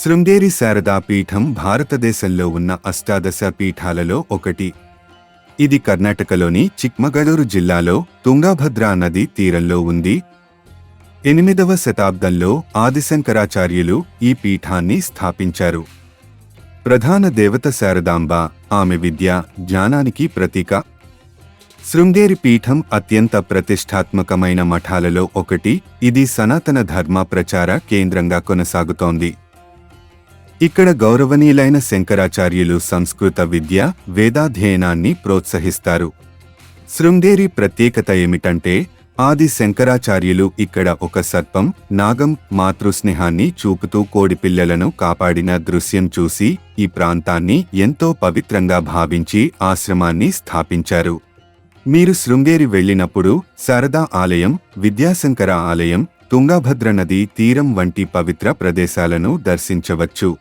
శృంగేరి శారదా పీఠం భారతదేశంలో ఉన్న అష్టాదశ పీఠాలలో ఒకటి. ఇది కర్ణాటకలోని చిక్మగళూరు జిల్లాలో తుంగభద్రా నది తీరంలో ఉంది. ఎనిమిదవ శతాబ్దంలో ఆదిశంకరాచార్యులు ఈ పీఠాన్ని స్థాపించారు. ప్రధాన దేవత శారదాంబ ఆమె విద్య జ్ఞానానికి ప్రతీక. శృంగేరి పీఠం అత్యంత ప్రతిష్టాత్మకమైన మఠాలలో ఒకటి. ఇది సనాతన ధర్మ ప్రచార కేంద్రంగా కొనసాగుతోంది. ఇక్కడ గౌరవనీయులైన శంకరాచార్యులు సంస్కృత విద్య వేదాధ్యయనాన్ని ప్రోత్సహిస్తారు. శృంగేరి ప్రత్యేకత ఏమిటంటే ఆది శంకరాచార్యులు ఇక్కడ ఒక సర్పం నాగం మాతృస్నేహాన్ని చూపుతూ కోడిపిల్లలను కాపాడిన దృశ్యం చూసి ఈ ప్రాంతాన్ని ఎంతో పవిత్రంగా భావించి ఆశ్రమాన్ని స్థాపించారు. మీరు శృంగేరి వెళ్ళినప్పుడు శారదా ఆలయం విద్యాశంకర ఆలయం తుంగభద్ర నది తీరం వంటి పవిత్ర ప్రదేశాలను దర్శించవచ్చు.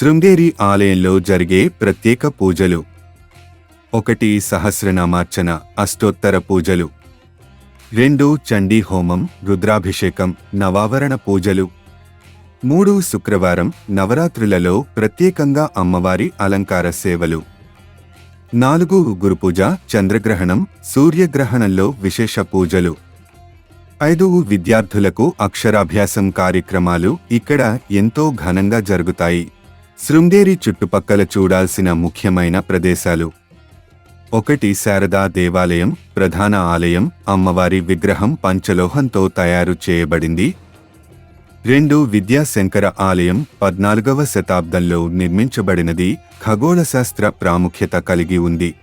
శృంగేరి ఆలయంలో జరిగే ప్రత్యేక పూజలు. ఒకటి సహస్రనామార్చన అష్టోత్తర పూజలు. రెండు చండీ హోమం రుద్రాభిషేకం నవావరణ పూజలు. మూడు శుక్రవారం నవరాత్రులలో ప్రత్యేకంగా అమ్మవారి అలంకార సేవలు. నాలుగు గురుపూజ చంద్రగ్రహణం సూర్యగ్రహణంలో విశేష పూజలు. ఐదు విద్యార్థులకు అక్షరాభ్యాసం కార్యక్రమాలు ఇక్కడ ఎంతో ఘనంగా జరుగుతాయి. శృంగేరి చుట్టుపక్కల చూడాల్సిన ముఖ్యమైన ప్రదేశాలు. ఒకటి శారదా దేవాలయం ప్రధాన ఆలయం అమ్మవారి విగ్రహం పంచలోహంతో తయారు చేయబడింది. రెండు విద్యాశంకర ఆలయం పద్నాలుగవ శతాబ్దంలో నిర్మించబడినది ఖగోళశాస్త్ర ప్రాముఖ్యత కలిగి ఉంది.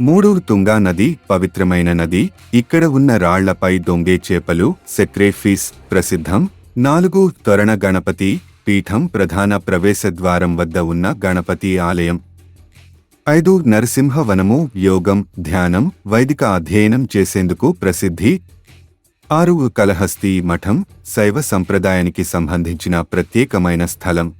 మూడు తుంగా నది పవిత్రమైన నది ఇక్కడ ఉన్న రాళ్ళపై దొంగే చేపలు సెక్రేఫీస్ ప్రసిద్ధం. నాలుగు తొరణ గణపతి పీఠం ప్రధాన ప్రవేశద్వారం వద్ద ఉన్న గణపతి ఆలయం. ఐదు నరసింహవనము యోగం ధ్యానం వైదిక అధ్యయనం చేసేందుకు ప్రసిద్ధి. ఆరు కలహస్తి మఠం శైవ సంప్రదాయానికి సంబంధించిన ప్రత్యేకమైన స్థలం.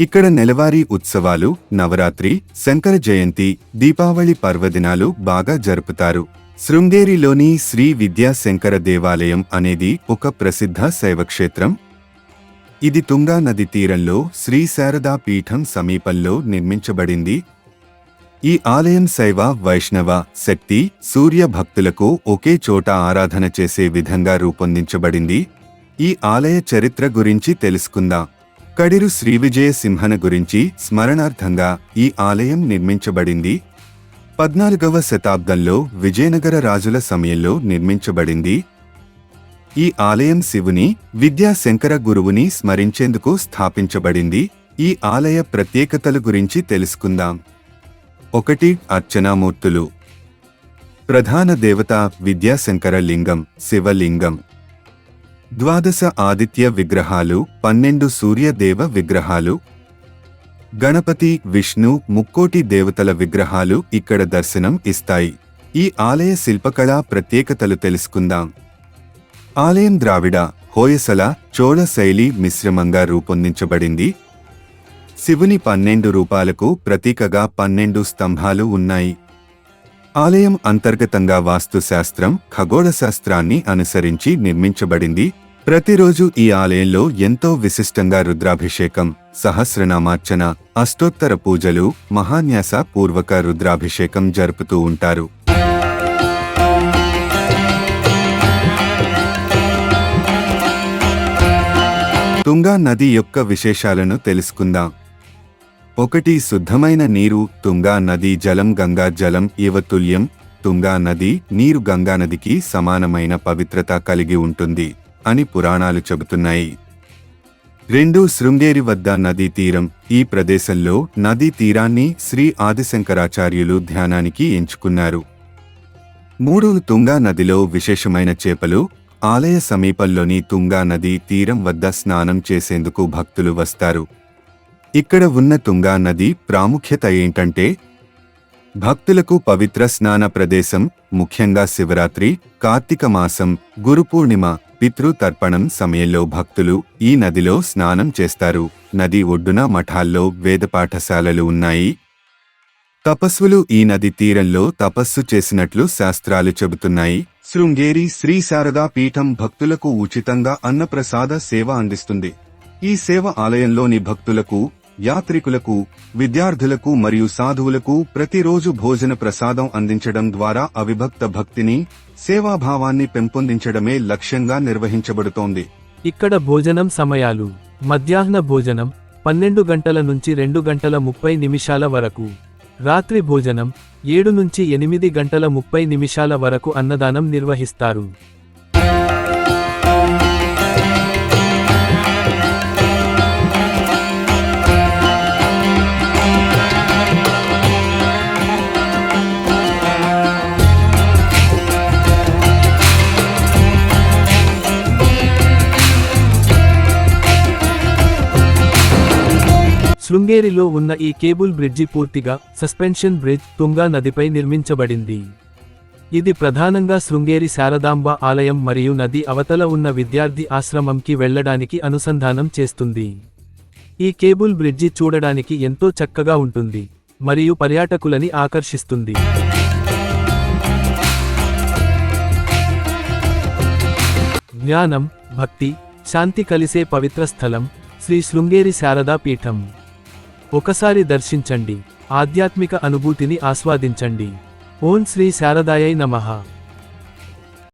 ఇక్కడ నెలవారీ ఉత్సవాలు నవరాత్రి శంకర జయంతి దీపావళి పర్వదినాలు బాగా జరుపుతారు. శృంగేరిలోని శ్రీ విద్యాశంకర దేవాలయం అనేది ఒక ప్రసిద్ధ శైవక్షేత్రం. ఇది తుంగా నది తీరంలో శ్రీ శారదా పీఠం సమీపంలో నిర్మించబడింది. ఈ ఆలయం శైవ వైష్ణవ శక్తి సూర్య భక్తులకు ఒకే చోట ఆరాధన చేసే విధంగా రూపొందించబడింది. ఈ ఆలయ చరిత్ర గురించి తెలుసుకుందాం. కడిరు శ్రీవిజయ సింహన గురించి స్మరణార్థంగా ఈ ఆలయం నిర్మించబడింది. పద్నాలుగవ శతాబ్దంలో విజయనగర రాజుల సమయంలో నిర్మించబడింది. ఈ ఆలయం శివుని విద్యాశంకర గురువుని స్మరించేందుకు స్థాపించబడింది. ఈ ఆలయ ప్రత్యేకతల గురించి తెలుసుకుందాం. ఒకటి అర్చనామూర్తులు. ప్రధాన దేవత విద్యాశంకర లింగం శివలింగం. ద్వాదశ ఆదిత్య విగ్రహాలు పన్నెండు సూర్యదేవ విగ్రహాలు. గణపతి విష్ణు ముక్కోటి దేవతల విగ్రహాలు ఇక్కడ దర్శనం ఇస్తాయి. ఈ ఆలయ శిల్పకళా ప్రత్యేకతలు తెలుసుకుందాం. ఆలయం ద్రావిడ హోయసల చోళ శైలి మిశ్రమంగా రూపొందించబడింది. శివుని పన్నెండు రూపాలకు ప్రతీకగా పన్నెండు స్తంభాలు ఉన్నాయి. ఆలయం అంతర్గతంగా వాస్తుశాస్త్రం ఖగోళశాస్త్రాన్ని అనుసరించి నిర్మించబడింది. ప్రతిరోజు ఈ ఆలయంలో ఎంతో విశిష్టంగా రుద్రాభిషేకం సహస్రనామార్చన అష్టోత్తర పూజలు మహాన్యాస పూర్వక రుద్రాభిషేకం జరుపుతూ ఉంటారు. తుంగా నది యొక్క విశేషాలను తెలుసుకుందాం. ఒకటి శుద్ధమైన నీరు తుంగా నది జలం గంగా జలం ఇవతుల్యం తుంగా నది నీరు గంగా నదికి సమానమైన పవిత్రత కలిగి ఉంటుంది అని పురాణాలు చెబుతున్నాయి. రెండు శృంగేరి వద్ద నదీ తీరం ఈ ప్రదేశంలో నదీ తీరాన్ని శ్రీ ఆదిశంకరాచార్యులు ధ్యానానికి ఎంచుకున్నారు. మూడు తుంగా నదిలో విశేషమైన చేపలు ఆలయ సమీపంలోని తుంగా నది తీరం వద్ద స్నానం చేసేందుకు భక్తులు వస్తారు. ఇక్కడ ఉన్న తుంగా నది ప్రాముఖ్యత ఏంటంటే భక్తులకు పవిత్ర స్నాన ప్రదేశం ముఖ్యంగా శివరాత్రి కార్తీక మాసం గురు పూర్ణిమ పితృ తర్పణం సమయంలో భక్తులు ఈ నదిలో స్నానం చేస్తారు. నది ఒడ్డున మఠాల్లో వేద పాఠశాలలు ఉన్నాయి. తపస్సులు ఈ నది తీరంలో తపస్సు చేసినట్లు శాస్త్రాలు చెబుతున్నాయి. శృంగేరి శ్రీ శారదా పీఠం భక్తులకు ఉచితంగా అన్నప్రసాద సేవ అందిస్తుంది. ఈ సేవ ఆలయంలోని భక్తులకు యాత్రికులకు విద్యార్థులకు మరియు సాధువులకు ప్రతిరోజు భోజన ప్రసాదం అందించడం ద్వారా అవిభక్త భక్తిని సేవాభావాన్ని పెంపొందించడమే లక్ష్యంగా నిర్వహించబడుతోంది. ఇక్కడ భోజనం సమయాలు. మధ్యాహ్న భోజనం పన్నెండు గంటల నుంచి రెండు గంటల ముప్పై నిమిషాల వరకు. రాత్రి భోజనం ఏడు నుంచి ఎనిమిది గంటల ముప్పై నిమిషాల వరకు అన్నదానం నిర్వహిస్తారు. శృంగేరిలో ఉన్న ఈ కేబుల్ బ్రిడ్జి పూర్తిగా సస్పెన్షన్ బ్రిడ్జ్ తుంగా నదిపై నిర్మించబడింది. ఇది ప్రధానంగా శృంగేరి శారదాంబ ఆలయం మరియు నది అవతల ఉన్న విద్యార్థి ఆశ్రమంకి వెళ్ళడానికి అనుసంధానం చేస్తుంది. ఈ కేబుల్ బ్రిడ్జి చూడడానికి ఎంతో చక్కగా ఉంటుంది మరియు పర్యాటకులని ఆకర్షిస్తుంది. జ్ఞానం భక్తి శాంతి కలిసే పవిత్ర స్థలం శ్రీ శృంగేరి శారదా పీఠం. ఒకసారి దర్శించండి. ఆధ్యాత్మిక అనుభూతిని ఆస్వాదించండి. ఓం శ్రీ శారదాయై నమః.